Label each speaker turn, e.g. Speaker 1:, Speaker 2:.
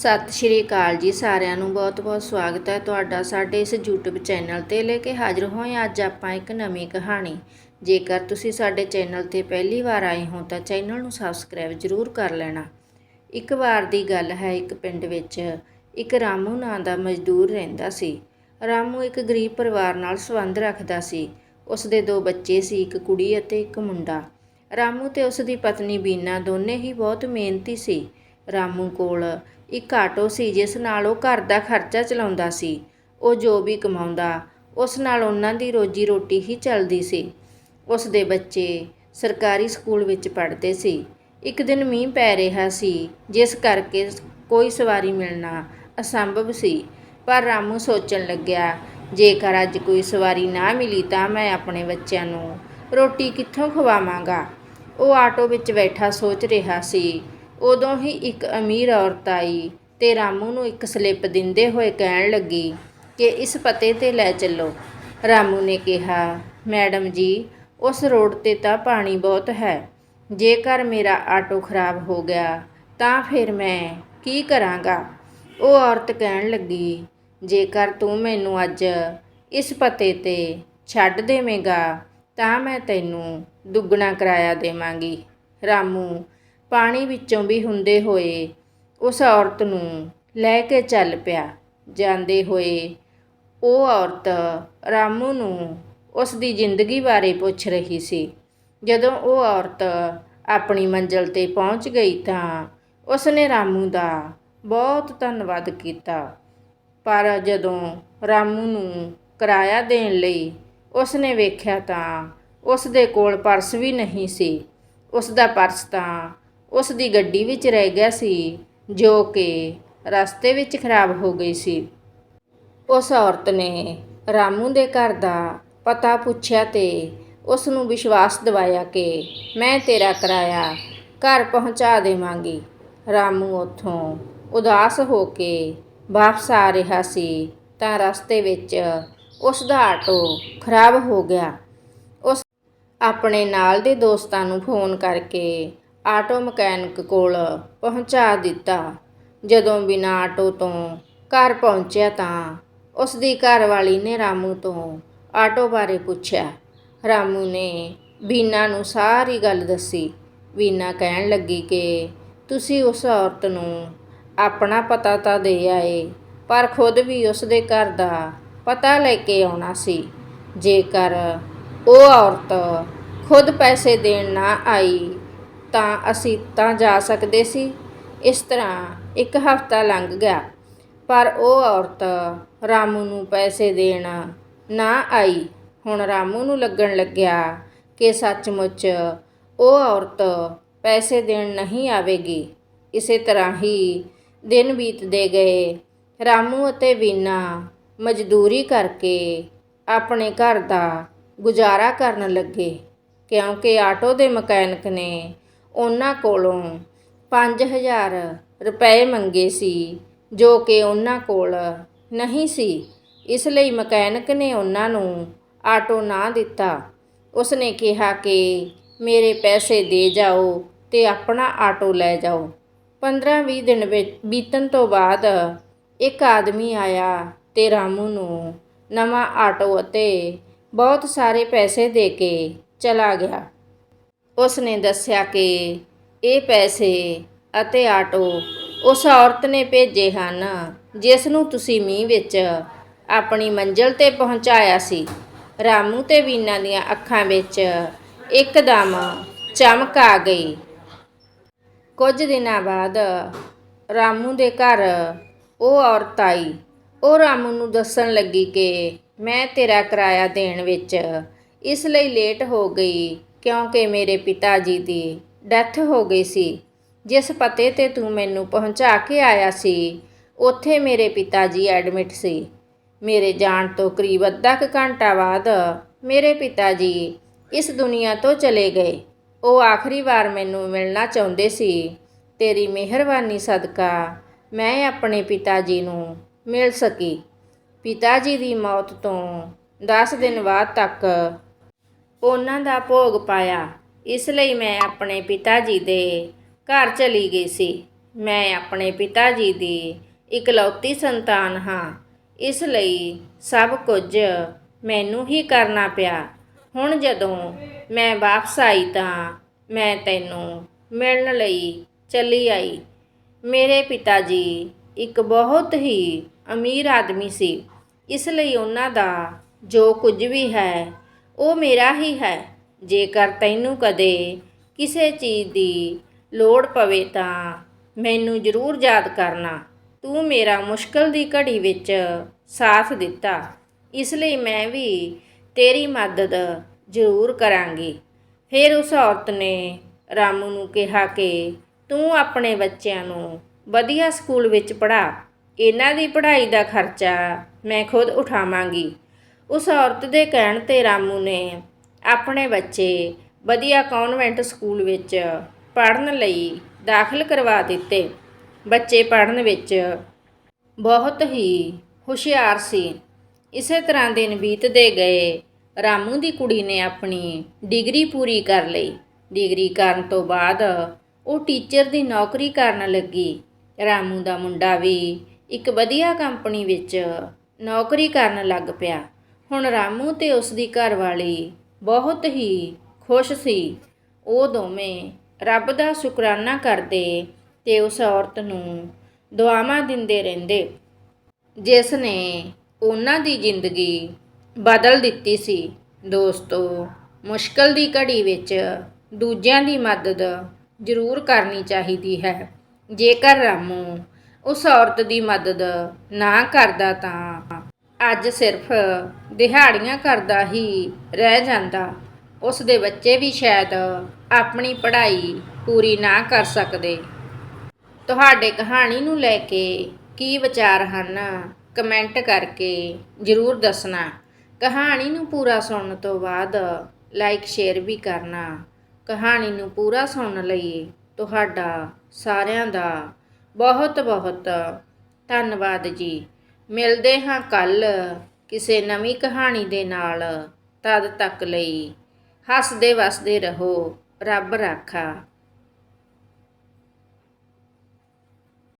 Speaker 1: ਸਤਿ ਸ਼੍ਰੀ ਅਕਾਲ ਜੀ ਸਾਰਿਆਂ ਨੂੰ ਬਹੁਤ-ਬਹੁਤ ਸਵਾਗਤ ਹੈ ਤੁਹਾਡਾ ਸਾਡੇ ਇਸ YouTube ਚੈਨਲ ਤੇ ਲੈ ਕੇ ਹਾਜ਼ਰ ਹੋਏ ਹਾਂ। ਅੱਜ ਆਪਾਂ ਇੱਕ ਨਵੀਂ ਕਹਾਣੀ। ਜੇਕਰ ਤੁਸੀਂ ਸਾਡੇ ਚੈਨਲ ਤੇ ਪਹਿਲੀ ਵਾਰ ਆਏ ਹੋ ਤਾਂ ਚੈਨਲ ਨੂੰ ਸਬਸਕ੍ਰਾਈਬ ਜ਼ਰੂਰ ਕਰ ਲੈਣਾ। ਇੱਕ ਵਾਰ ਦੀ ਗੱਲ ਹੈ, ਇੱਕ ਪਿੰਡ ਵਿੱਚ ਇੱਕ ਰਾਮੂ ਨਾਂ ਦਾ ਮਜ਼ਦੂਰ ਰਹਿੰਦਾ ਸੀ। ਰਾਮੂ ਇੱਕ ਗਰੀਬ ਪਰਿਵਾਰ ਨਾਲ ਸੰਬੰਧ ਰੱਖਦਾ ਸੀ। ਉਸ ਦੇ ਦੋ ਬੱਚੇ ਸੀ, ਇੱਕ ਕੁੜੀ ਅਤੇ ਇੱਕ ਮੁੰਡਾ। ਰਾਮੂ ਤੇ ਉਸ ਦੀ ਪਤਨੀ ਬੀਨਾ ਦੋਨੇ ਹੀ ਬਹੁਤ ਮਿਹਨਤੀ ਸੀ। ਰਾਮੂ ਕੋਲ। ਇੱਕ ਆਟੋ ਸੀ, ਜਿਸ ਨਾਲ ਉਹ ਘਰ ਦਾ ਖਰਚਾ ਚਲਾਉਂਦਾ ਸੀ। ਉਹ ਜੋ ਵੀ ਕਮਾਉਂਦਾ, ਉਸ ਨਾਲ ਉਹਨਾਂ ਦੀ ਰੋਜੀ ਰੋਟੀ ਹੀ ਚੱਲਦੀ ਸੀ। ਉਸ ਦੇ ਬੱਚੇ ਸਰਕਾਰੀ ਸਕੂਲ ਵਿੱਚ ਪੜ੍ਹਦੇ ਸੀ। ਇੱਕ ਦਿਨ ਮੀਂਹ ਪੈ ਰਿਹਾ ਸੀ, ਜਿਸ ਕਰਕੇ ਕੋਈ ਸਵਾਰੀ ਮਿਲਣਾ ਅਸੰਭਵ ਸੀ। ਪਰ ਰਾਮੂ ਸੋਚਣ ਲੱਗਿਆ, ਜੇਕਰ ਅੱਜ ਕੋਈ ਸਵਾਰੀ ਨਾ ਮਿਲੀ ਤਾਂ ਮੈਂ ਆਪਣੇ ਬੱਚਿਆਂ ਨੂੰ ਰੋਟੀ ਕਿੱਥੋਂ ਖਵਾਵਾਂਗਾ? ਉਹ ਆਟੋ ਵਿੱਚ ਬੈਠਾ ਸੋਚ ਰਿਹਾ ਸੀ। ਉਦੋਂ ਹੀ ਇੱਕ ਅਮੀਰ ਔਰਤ ਆਈ ਤੇ ਰਾਮੂ ਨੂੰ ਇੱਕ ਸਲਿੱਪ ਦਿੰਦੇ ਹੋਏ ਕਹਿਣ ਲੱਗੀ ਕਿ ਇਸ ਪਤੇ ਤੇ ਲੈ ਚੱਲੋ। ਰਾਮੂ ਨੇ ਕਿਹਾ, ਮੈਡਮ ਜੀ, ਉਸ ਰੋਡ ਤੇ ਤਾਂ ਪਾਣੀ ਬਹੁਤ ਹੈ। ਜੇਕਰ ਮੇਰਾ ਆਟੋ ਖਰਾਬ ਹੋ ਗਿਆ, ਤਾਂ ਫਿਰ ਮੈਂ ਕੀ ਕਰਾਂਗਾ? ਉਹ ਔਰਤ ਕਹਿਣ ਲੱਗੀ, ਜੇਕਰ ਤੂੰ ਮੈਨੂੰ ਅੱਜ ਇਸ ਪਤੇ ਤੇ ਛੱਡ ਦੇਵੇਂਗਾ, ਤਾਂ ਮੈਂ ਤੈਨੂੰ ਦੁੱਗਣਾ ਕਿਰਾਇਆ ਦੇਵਾਂਗੀ। ਰਾਮੂ ਪਾਣੀ ਵਿੱਚੋਂ ਵੀ ਹੁੰਦੇ ਹੋਏ ਉਸ ਔਰਤ ਨੂੰ ਲੈ ਕੇ ਚੱਲ ਪਿਆ। ਜਾਂਦੇ ਹੋਏ ਉਹ ਔਰਤ ਰਾਮੂ ਨੂੰ ਉਸ ਦੀ ਜ਼ਿੰਦਗੀ ਬਾਰੇ ਪੁੱਛ ਰਹੀ ਸੀ। ਜਦੋਂ ਉਹ ਔਰਤ ਆਪਣੀ ਮੰਜ਼ਿਲ ਤੇ ਪਹੁੰਚ ਗਈ ਤਾਂ ਉਸ ਨੇ ਰਾਮੂ ਦਾ ਬਹੁਤ ਧੰਨਵਾਦ ਕੀਤਾ। ਪਰ ਜਦੋਂ ਰਾਮੂ ਨੂੰ ਕਿਰਾਇਆ ਦੇਣ ਲਈ ਉਸ ਨੇ ਵੇਖਿਆ ਤਾਂ ਉਸ ਦੇ ਕੋਲ ਪਰਸ ਵੀ ਨਹੀਂ ਸੀ। ਉਸ ਦਾ ਪਰਸ ਤਾਂ ਉਸ ਦੀ ਗੱਡੀ ਵਿੱਚ ਰਹਿ ਗਿਆ ਸੀ, ਜੋ ਕਿ ਰਸਤੇ ਵਿੱਚ ਖਰਾਬ ਹੋ ਗਈ ਸੀ। ਉਸ ਔਰਤ ਨੇ ਰਾਮੂ ਦੇ ਘਰ ਦਾ ਪਤਾ ਪੁੱਛਿਆ ਤੇ ਉਸ ਨੂੰ ਵਿਸ਼ਵਾਸ ਦਿਵਾਇਆ ਕਿ ਮੈਂ ਤੇਰਾ ਕਿਰਾਇਆ ਘਰ ਪਹੁੰਚਾ ਦੇਵਾਂਗੀ। ਰਾਮੂ ਉੱਥੋਂ ਉਦਾਸ ਹੋ ਕੇ ਵਾਪਸ ਆ ਰਿਹਾ ਸੀ, ਤਾਂ ਰਸਤੇ ਵਿੱਚ ਉਸ ਦਾ ਆਟੋ ਖਰਾਬ ਹੋ ਗਿਆ। ਉਸ ਆਪਣੇ ਨਾਲ ਦੇ ਦੋਸਤਾਂ ਨੂੰ ਫੋਨ ਕਰਕੇ ਆਟੋ ਮਕੈਨਿਕ ਕੋਲ ਪਹੁੰਚਾ ਦਿੱਤਾ। ਜਦੋਂ ਬਿਨਾਂ ਆਟੋ ਤੋਂ ਘਰ ਪਹੁੰਚਿਆ ਤਾਂ ਉਸ ਦੀ ਘਰਵਾਲੀ ਨੇ ਰਾਮੂ ਤੋਂ ਆਟੋ ਬਾਰੇ ਪੁੱਛਿਆ। ਰਾਮੂ ਨੇ ਬੀਨਾ ਨੂੰ ਸਾਰੀ ਗੱਲ ਦੱਸੀ। ਬੀਨਾ ਕਹਿਣ ਲੱਗੀ ਕਿ ਤੁਸੀਂ ਉਸ ਔਰਤ ਨੂੰ ਆਪਣਾ ਪਤਾ ਤਾਂ ਦੇ ਆਏ, ਪਰ ਖੁਦ ਵੀ ਉਸ ਦੇ ਘਰ ਦਾ ਪਤਾ ਲੈ ਕੇ ਆਉਣਾ ਸੀ। ਜੇਕਰ ਉਹ ਔਰਤ ਖੁਦ ਪੈਸੇ ਦੇਣ ਨਾ ਆਈ ਤਾਂ ਅਸੀਂ ਤਾਂ ਜਾ ਸਕਦੇ ਸੀ। ਇਸ ਤਰ੍ਹਾਂ ਇੱਕ ਹਫ਼ਤਾ ਲੰਘ ਗਿਆ, ਪਰ ਉਹ ਔਰਤ ਰਾਮੂ ਨੂੰ ਪੈਸੇ ਦੇਣ ਨਾ ਆਈ। ਹੁਣ ਰਾਮੂ ਨੂੰ ਲੱਗਣ ਲੱਗਿਆ ਕਿ ਸੱਚਮੁੱਚ ਉਹ ਔਰਤ ਪੈਸੇ ਦੇਣ ਨਹੀਂ ਆਵੇਗੀ। ਇਸੇ ਤਰ੍ਹਾਂ ਹੀ ਦਿਨ ਬੀਤਦੇ ਗਏ। ਰਾਮੂ ਅਤੇ ਵੀਨਾ ਮਜ਼ਦੂਰੀ ਕਰਕੇ ਆਪਣੇ ਘਰ ਦਾ ਗੁਜ਼ਾਰਾ ਕਰਨ ਲੱਗੇ, ਕਿਉਂਕਿ ਆਟੋ ਦੇ ਮਕੈਨਿਕ ਨੇ ਉਹਨਾਂ ਕੋਲੋਂ 5000 ਰੁਪਏ ਮੰਗੇ ਸੀ, ਜੋ ਕਿ ਉਹਨਾਂ ਕੋਲ ਨਹੀਂ ਸੀ। ਇਸ ਲਈ ਮਕੈਨਿਕ ਨੇ ਉਹਨਾਂ ਨੂੰ ਆਟੋ ਨਾ ਦਿੱਤਾ। ਉਸਨੇ ਕਿਹਾ ਕਿ ਮੇਰੇ ਪੈਸੇ ਦੇ ਜਾਓ ਤੇ ਆਪਣਾ ਆਟੋ ਲੈ ਜਾਓ। 15-20 ਦਿਨ ਵਿੱਚ ਬੀਤਣ ਤੋਂ ਬਾਅਦ ਇੱਕ ਆਦਮੀ ਆਇਆ ਤੇ ਰਾਮੂ ਨੂੰ ਨਵਾਂ ਆਟੋ ਅਤੇ ਬਹੁਤ ਸਾਰੇ ਪੈਸੇ ਦੇ ਕੇ ਚਲਾ ਗਿਆ। ਉਸ ਨੇ ਦੱਸਿਆ ਕਿ ਇਹ ਪੈਸੇ ਅਤੇ ਆਟੋ ਉਸ ਔਰਤ ਨੇ ਭੇਜੇ ਹਨ, ਜਿਸ ਨੂੰ ਤੁਸੀਂ ਮੀਂਹ ਵਿੱਚ ਆਪਣੀ ਮੰਜ਼ਿਲ ਤੇ ਪਹੁੰਚਾਇਆ ਸੀ। ਰਾਮੂ ਤੇ ਵੀਨਾ ਦੀਆਂ ਅੱਖਾਂ ਵਿੱਚ ਇੱਕਦਮ ਚਮਕ ਆ ਗਈ। ਕੁਝ ਦਿਨਾਂ ਬਾਅਦ ਰਾਮੂ ਦੇ ਘਰ ਉਹ ਔਰਤ ਆਈ। ਉਹ ਰਾਮੂ ਨੂੰ ਦੱਸਣ ਲੱਗੀ ਕਿ ਮੈਂ ਤੇਰਾ ਕਿਰਾਇਆ ਦੇਣ ਵਿੱਚ ਇਸ ਲਈ ਲੇਟ ਹੋ ਗਈ। ਕਿਉਂਕਿ ਮੇਰੇ ਪਿਤਾ ਜੀ ਦੀ ਡੈਥ ਹੋ ਗਈ ਸੀ। ਜਿਸ ਪਤੇ ਤੇ ਤੂੰ ਮੈਨੂੰ ਪਹੁੰਚਾ ਕੇ ਆਇਆ ਸੀ, ਉੱਥੇ ਮੇਰੇ ਪਿਤਾ ਜੀ ਐਡਮਿਟ ਸੀ। ਮੇਰੇ ਜਾਣ ਤੋਂ ਕਰੀਬ ਅੱਧਾ ਕੁ ਘੰਟਾ ਬਾਅਦ ਮੇਰੇ ਪਿਤਾ ਜੀ ਇਸ ਦੁਨੀਆ ਤੋਂ ਚਲੇ ਗਏ। ਉਹ ਆਖਰੀ ਵਾਰ ਮੈਨੂੰ ਮਿਲਣਾ ਚਾਹੁੰਦੇ ਸੀ। ਤੇਰੀ ਮਿਹਰਬਾਨੀ ਸਦਕਾ ਮੈਂ ਆਪਣੇ ਪਿਤਾ ਜੀ ਨੂੰ ਮਿਲ ਸਕੀ। ਪਿਤਾ ਜੀ ਦੀ ਮੌਤ ਤੋਂ 10 ਦਿਨ ਬਾਅਦ ਤੱਕ ਉਹਨਾਂ ਦਾ ਭੋਗ ਪਾਇਆ। ਇਸ ਲਈ ਮੈਂ ਆਪਣੇ ਪਿਤਾ ਜੀ ਦੇ ਘਰ ਚਲੀ ਗਈ ਸੀ। ਮੈਂ ਆਪਣੇ ਪਿਤਾ ਜੀ ਦੀ ਇਕਲੌਤੀ ਸੰਤਾਨ ਹਾਂ। ਇਸ ਲਈ ਸਭ ਕੁਝ ਮੈਨੂੰ ਹੀ ਕਰਨਾ ਪਿਆ। ਹੁਣ ਜਦੋਂ ਮੈਂ ਵਾਪਸ ਆਈ ਤਾਂ ਮੈਂ ਤੈਨੂੰ ਮਿਲਣ ਲਈ ਚੱਲੀ ਆਈ। ਮੇਰੇ ਪਿਤਾ ਜੀ ਇੱਕ ਬਹੁਤ ਹੀ ਅਮੀਰ ਆਦਮੀ ਸੀ। ਇਸ ਲਈ ਉਹਨਾਂ ਦਾ ਜੋ ਕੁਝ ਵੀ ਹੈ ਉਹ ਮੇਰਾ ਹੀ ਹੈ। ਜੇਕਰ ਤੈਨੂੰ ਕਦੇ ਕਿਸੇ ਚੀਜ਼ ਦੀ ਲੋੜ ਪਵੇ ਤਾਂ ਮੈਨੂੰ ਜ਼ਰੂਰ ਯਾਦ ਕਰਨਾ। ਤੂੰ ਮੇਰਾ ਮੁਸ਼ਕਲ ਦੀ ਘੜੀ ਵਿੱਚ ਸਾਥ ਦਿੱਤਾ। ਇਸ ਲਈ ਮੈਂ ਵੀ ਤੇਰੀ ਮਦਦ ਜ਼ਰੂਰ ਕਰਾਂਗੀ। ਫਿਰ ਉਸ ਔਰਤ ਨੇ ਰਾਮੂ ਨੂੰ ਕਿਹਾ ਕਿ ਤੂੰ ਆਪਣੇ ਬੱਚਿਆਂ ਨੂੰ ਵਧੀਆ ਸਕੂਲ ਵਿੱਚ ਪੜ੍ਹਾ। ਇਹਨਾਂ ਦੀ ਪੜ੍ਹਾਈ ਦਾ ਖਰਚਾ ਮੈਂ ਖੁਦ ਉਠਾਵਾਂਗੀ। ਉਸ ਔਰਤ ਦੇ ਕਹਿਣ ਤੇ ਰਾਮੂ ਨੇ ਆਪਣੇ ਬੱਚੇ ਵਧੀਆ ਕਨਵੈਂਟ ਸਕੂਲ ਵਿੱਚ ਪੜ੍ਹਨ ਲਈ ਦਾਖਲ ਕਰਵਾ ਦਿੱਤੇ। ਬੱਚੇ ਪੜ੍ਹਨ ਵਿੱਚ ਬਹੁਤ ਹੀ ਹੁਸ਼ਿਆਰ ਸੀ। ਇਸੇ ਤਰ੍ਹਾਂ ਦਿਨ ਬੀਤਦੇ ਗਏ। ਰਾਮੂ ਦੀ ਕੁੜੀ ਨੇ ਆਪਣੀ ਡਿਗਰੀ ਪੂਰੀ ਕਰ ਲਈ। ਡਿਗਰੀ ਕਰਨ ਤੋਂ ਬਾਅਦ ਉਹ ਟੀਚਰ ਦੀ ਨੌਕਰੀ ਕਰਨ ਲੱਗੀ। ਰਾਮੂ ਦਾ ਮੁੰਡਾ ਵੀ ਇੱਕ ਵਧੀਆ ਕੰਪਨੀ ਵਿੱਚ ਨੌਕਰੀ ਕਰਨ ਲੱਗ ਪਿਆ। ਹੁਣ ਰਾਮੂ ਤੇ ਉਸ ਦੀ ਘਰਵਾਲੀ ਬਹੁਤ ਹੀ ਖੁਸ਼ ਸੀ। ਉਹ ਦੋਵੇਂ ਰੱਬ ਦਾ ਸ਼ੁਕਰਾਨਾ ਕਰਦੇ ਤੇ ਉਸ ਔਰਤ ਨੂੰ ਦੁਆਵਾਂ ਦਿੰਦੇ ਰਹਿੰਦੇ, ਜਿਸ ਨੇ ਉਹਨਾਂ ਦੀ ਜ਼ਿੰਦਗੀ ਬਦਲ ਦਿੱਤੀ ਸੀ। ਦੋਸਤੋ, ਮੁਸ਼ਕਲ ਦੀ ਘੜੀ ਵਿੱਚ ਦੂਜਿਆਂ ਦੀ ਮਦਦ ਜ਼ਰੂਰ ਕਰਨੀ ਚਾਹੀਦੀ ਹੈ। ਜੇਕਰ ਰਾਮੂ ਉਸ ਔਰਤ ਦੀ ਮਦਦ ਨਾ ਕਰਦਾ ਤਾਂ ਅੱਜ ਸਿਰਫ ਦਿਹਾੜੀਆਂ ਕਰਦਾ ਹੀ ਰਹਿ ਜਾਂਦਾ। ਉਸ ਦੇ ਬੱਚੇ ਵੀ ਸ਼ਾਇਦ ਆਪਣੀ ਪੜ੍ਹਾਈ ਪੂਰੀ ਨਾ ਕਰ ਸਕਦੇ। ਤੁਹਾਡੇ ਕਹਾਣੀ ਨੂੰ ਲੈ ਕੇ ਕੀ ਵਿਚਾਰ ਹਨ? ਕਮੈਂਟ ਕਰਕੇ ਜ਼ਰੂਰ ਦੱਸਣਾ। ਕਹਾਣੀ ਨੂੰ ਪੂਰਾ ਸੁਣਨ ਤੋਂ ਬਾਅਦ ਲਾਈਕ, ਸ਼ੇਅਰ ਵੀ ਕਰਨਾ। ਕਹਾਣੀ ਨੂੰ ਪੂਰਾ ਸੁਣਨ ਲਈ ਤੁਹਾਡਾ ਸਾਰਿਆਂ ਦਾ ਬਹੁਤ ਬਹੁਤ ਧੰਨਵਾਦ ਜੀ। ਮਿਲਦੇ ਹਾਂ ਕੱਲ ਕਿਸੇ ਨਵੀਂ ਕਹਾਣੀ ਦੇ ਨਾਲ। ਤਦ ਤੱਕ ਲਈ ਹੱਸਦੇ ਵਸਦੇ ਰਹੋ। ਰੱਬ ਰਾਖਾ।